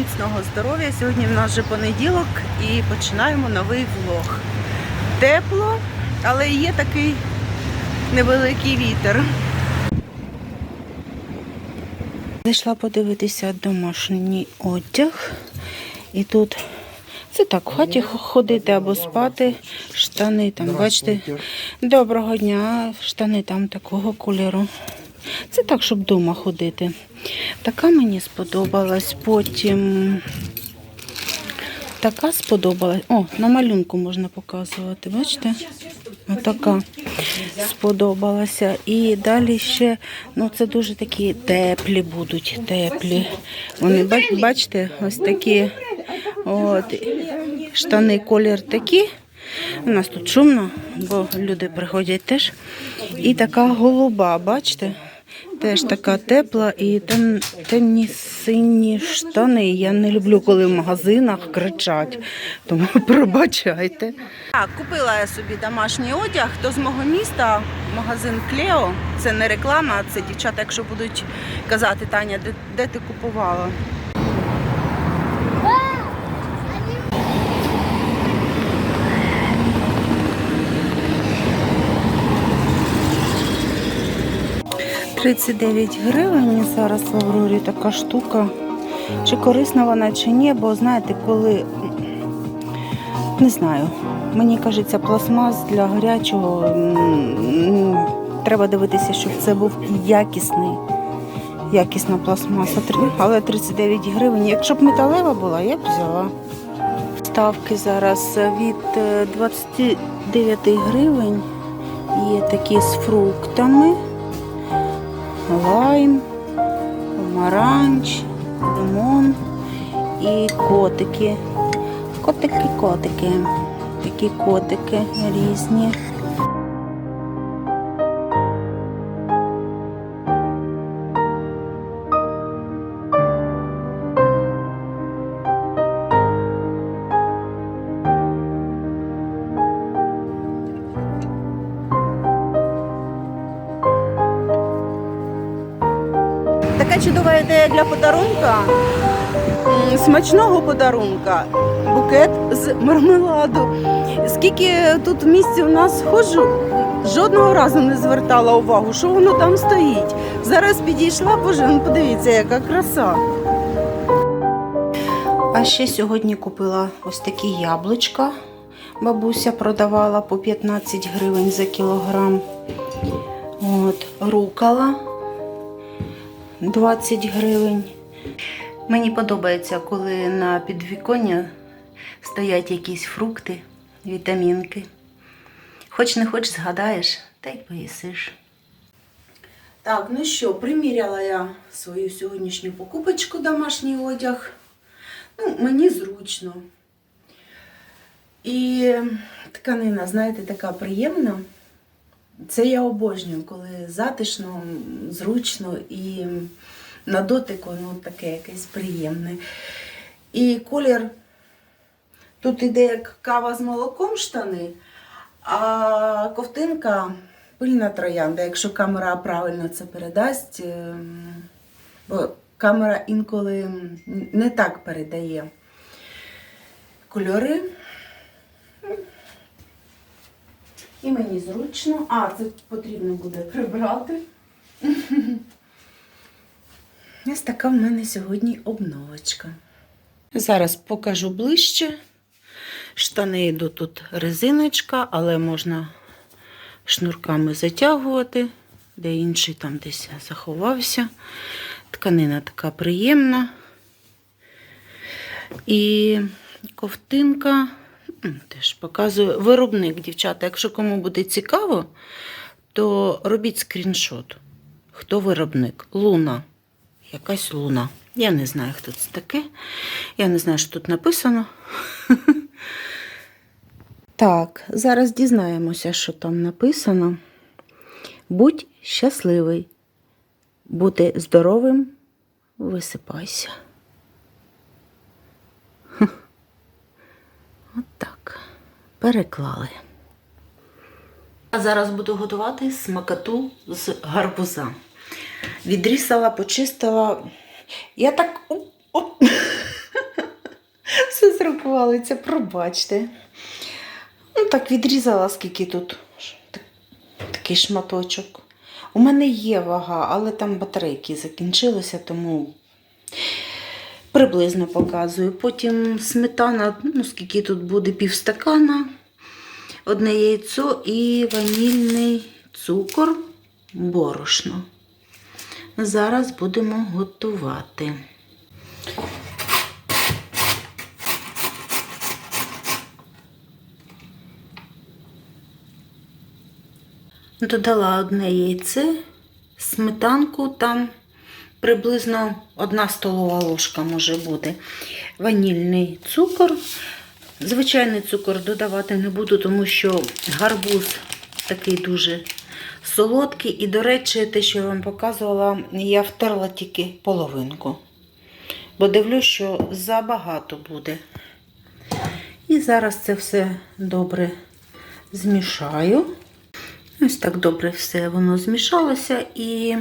Міцного здоров'я. Сьогодні в нас вже понеділок і починаємо новий влог. Тепло, але є такий невеликий вітер. Зайшла подивитися домашній одяг. І тут це так, в хаті ходити або спати. Штани там, бачите. Доброго дня, штани там такого кольору. Це так, щоб вдома ходити. Така мені сподобалась. Потім така сподобалась. О, на малюнку можна показувати, бачите? Отака сподобалася. І далі ще, ну це дуже такі теплі будуть, теплі. Вони, бачите, ось такі от, штани колір такі. У нас тут шумно, бо люди приходять теж. І така голуба, бачите? Теж така тепла і там темні сині штани. Я не люблю, коли в магазинах кричать. Тому пробачайте. Так, купила я собі домашній одяг. то з мого міста, магазин Клео. Це не реклама, це дівчата, якщо будуть казати, Таня, де, де ти купувала? – 39 гривень зараз в Аврорі така штука. Чи корисна вона, чи ні, бо знаєте, коли не знаю. Мені кажеться, пластмас для гарячого треба дивитися, щоб це був якісний. Якісна пластмаса. Але 39 гривень. Якщо б металева була, я б взяла. Ставки зараз від е, 29 гривень. Є такі з фруктами. Лайм, помаранч, лимон і котики. Котики, котики. Такі котики різні. Ідея для подарунка. Смачного подарунка. Букет з мармеладу. Скільки тут в місті у нас ходжу, жодного разу не звертала увагу, що воно там стоїть. Зараз підійшла, боже, ну подивіться, яка краса. А ще сьогодні купила ось такі яблучка. Бабуся продавала по 15 гривень за кілограм. От, рукала 20 гривень. Мені подобається, коли на підвіконня стоять якісь фрукти, вітамінки. Хоч не хоч згадаєш, та й поїсиш. Так, ну що, приміряла я свою сьогоднішню покупочку домашній одяг. Ну, мені зручно. І тканина, знаєте, така приємна. Це я обожнюю, коли затишно, зручно і на дотик воно таке якесь приємне. І колір тут іде як кава з молоком штани, а ковтинка пильна троянда, якщо камера правильно це передасть, ем, бо камера інколи не так передає кольори. І мені зручно. А, це потрібно буде прибрати. Ось така в мене сьогодні обновочка. Зараз покажу ближче. Штани йдуть тут резиночка, але можна шнурками затягувати, де інший там десь заховався. Тканина така приємна. І ковтинка теж показую виробник, дівчата. Якщо кому буде цікаво, то робіть скріншот. Хто виробник? Луна. Якась луна. Я не знаю, хто це таке. Я не знаю, що тут написано. Так, зараз дізнаємося, що там написано. Будь щасливий. Бути здоровим, висипайся. От так. Переклали. А зараз буду готувати смакату з гарбуза. Відрізала, почистила. Я так Оп. Все зрахувалося, пробачте. Ну, так відрізала, скільки тут такий шматочок. У мене є вага, але там батарейки закінчилися, тому приблизно показую. Потім сметана, ну скільки тут буде півстакана, одне яйцо і ванільний цукор, борошно. Зараз будемо готувати. Додала одне яйце, сметанку там приблизно одна столова ложка може бути. Ванільний цукор. Звичайний цукор додавати не буду, тому що гарбуз такий дуже солодкий. І, до речі, те, що я вам показувала, я втерла тільки половинку. Бо дивлюсь, що забагато буде. І зараз це все добре змішаю. Ось так добре все воно змішалося. І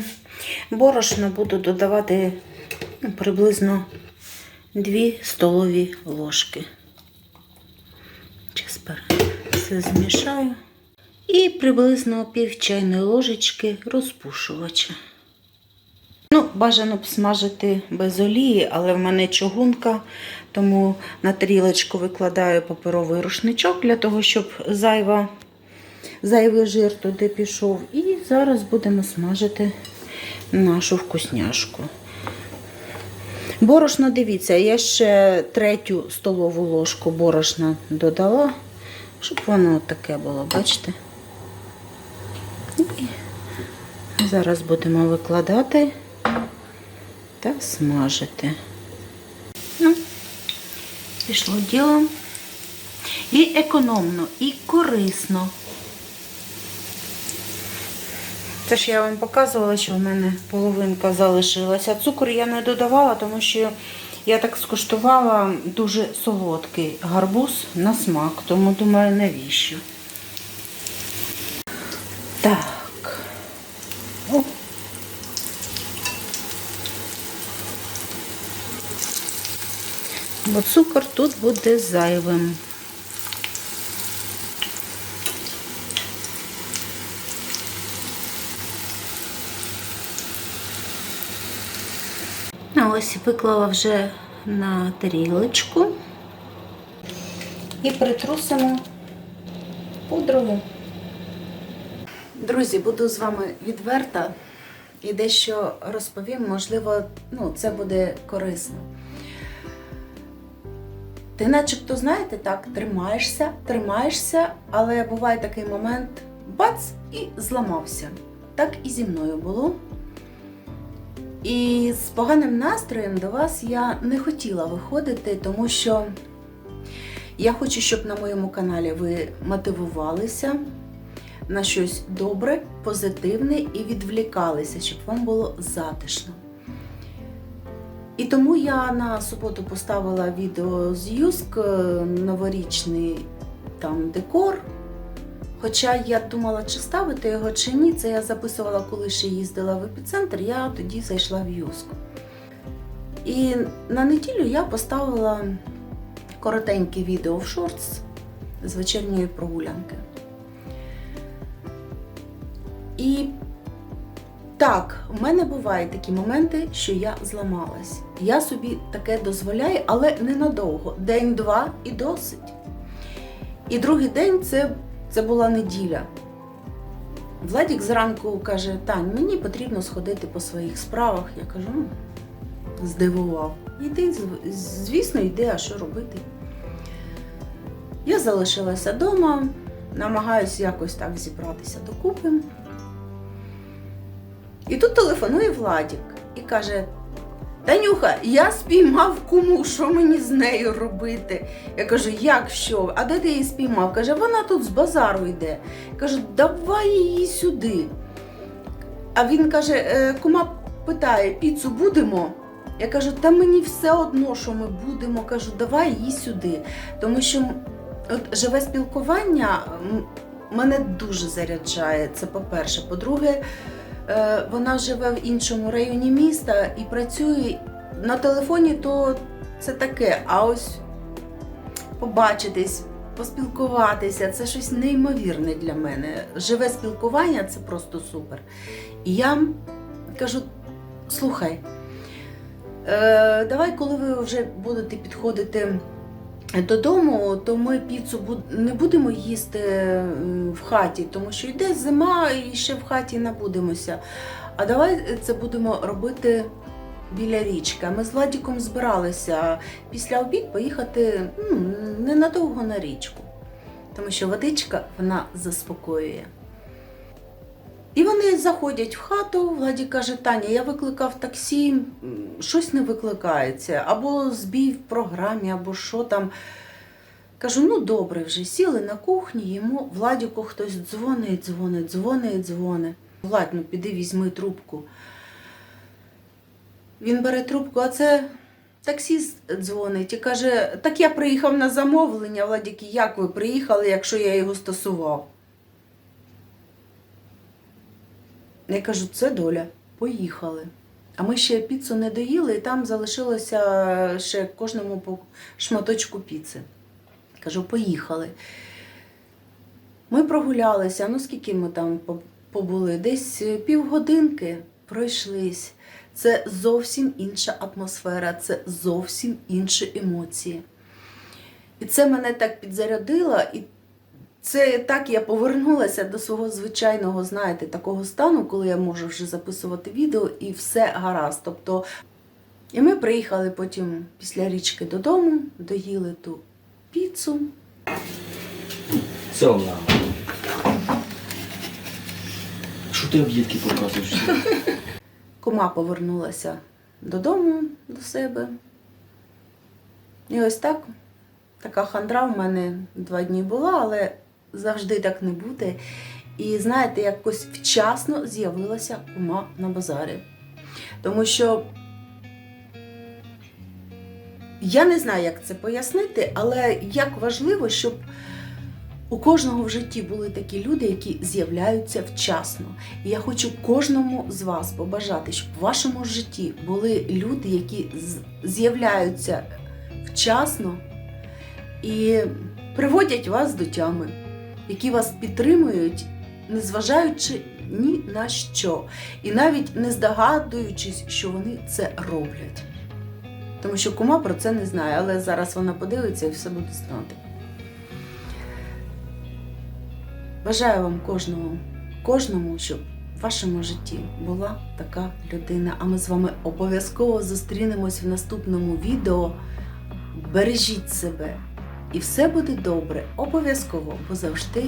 борошно буду додавати ну, приблизно 2 столові ложки. Зараз все змішаю. І приблизно пів чайної ложечки розпушувача. Ну, бажано б смажити без олії, але в мене чугунка, тому на тарілочку викладаю паперовий рушничок для того, щоб зайва, зайвий жир туди пішов. І зараз будемо смажити нашу вкусняшку. Борошно, дивіться, я ще третю столову ложку борошна додала, щоб воно таке було, бачите? І зараз будемо викладати та смажити. Ну, пішло діло. І економно, і корисно. Це ж я вам показувала, що в мене половинка залишилася. Цукор я не додавала, тому що я так скуштувала дуже солодкий гарбуз на смак, тому думаю, навіщо. Так. О. Бо цукор тут буде зайвим. Ось виклала вже на тарілочку і притрусимо пудрою. Друзі, буду з вами відверта і дещо розповім, можливо, ну, це буде корисно. Ти начебто, знаєте, так, тримаєшся, тримаєшся, але буває такий момент, бац, і зламався. Так і зі мною було. І з поганим настроєм до вас я не хотіла виходити, тому що я хочу, щоб на моєму каналі ви мотивувалися на щось добре, позитивне і відвлікалися, щоб вам було затишно. І тому я на суботу поставила відео з Юск, е, новорічний там декор. Хоча я думала, чи ставити його, чи ні, це я записувала, коли ще їздила в епіцентр, я тоді зайшла в Юск. І на неділю я поставила коротеньке відео в шортс з вечірньої прогулянки. І так, в мене бувають такі моменти, що я зламалась. Я собі таке дозволяю, але ненадовго. День-два і досить. І другий день це, це була неділя. Владік зранку каже: Тань, мені потрібно сходити по своїх справах. Я кажу, ну, здивував. Йди, звісно, йди, а що робити? Я залишилася вдома, намагаюся якось так зібратися докупи. І тут телефонує Владік і каже: Танюха, я спіймав куму, що мені з нею робити? Я кажу, як що? А де ти її спіймав? Каже, вона тут з базару йде. Я кажу, давай її сюди. А він каже, «Е, кума питає, піцу будемо? Я кажу, та мені все одно, що ми будемо. Кажу, давай її сюди. Тому що от живе спілкування мене дуже заряджає. Це по-перше. По-друге, вона живе в іншому районі міста і працює на телефоні то це таке, а ось побачитись, поспілкуватися це щось неймовірне для мене. Живе спілкування це просто супер. І я кажу: слухай, е, давай, коли ви вже будете підходити додому, то ми піцу не будемо їсти в хаті, тому що йде зима і ще в хаті набудемося. А давай це будемо робити біля річки. Ми з Владіком збиралися після обід поїхати ну, ненадовго на річку, тому що водичка вона заспокоює. І вони заходять в хату. Владі каже: Таня, я викликав таксі, щось не викликається, або збій в програмі, або що там. Кажу, ну добре, вже сіли на кухні, йому Владіку хтось дзвонить, дзвонить, дзвонить, дзвонить. Владь, ну піди візьми трубку. Він бере трубку, а це таксіст дзвонить і каже: Так я приїхав на замовлення, Владіки, як ви приїхали, якщо я його стосував? Я кажу, це доля, поїхали. А ми ще піцу не доїли, і там залишилося ще кожному по шматочку піци. Кажу, поїхали. Ми прогулялися, ну скільки ми там побули? Десь е, півгодинки пройшлись. Це зовсім інша атмосфера, це зовсім інші емоції. І це мене так підзарядило, і це так я повернулася до свого звичайного, знаєте, такого стану, коли я можу вже записувати відео і все гаразд. Тобто, і ми приїхали потім після річки додому, доїли ту піцу. Сьомна. Що ти об'єдки показуєш? Кума повернулася додому до себе. І ось так, така хандра в мене два дні була, але завжди так не буде. І знаєте, якось вчасно з'явилася кума на базарі. Тому що я не знаю, як це пояснити, але як важливо, щоб у кожного в житті були такі люди, які з'являються вчасно. І я хочу кожному з вас побажати, щоб в вашому житті були люди, які з'являються вчасно і приводять вас до тями, які вас підтримують, незважаючи ні на що, і навіть не здогадуючись, що вони це роблять. Тому що кума про це не знає, але зараз вона подивиться і все буде знати. Бажаю вам кожного, кожному, щоб в вашому житті була така людина. А ми з вами обов'язково зустрінемось в наступному відео. Бережіть себе, і все буде добре. Обов'язково, бо завжди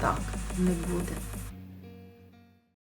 так не буде.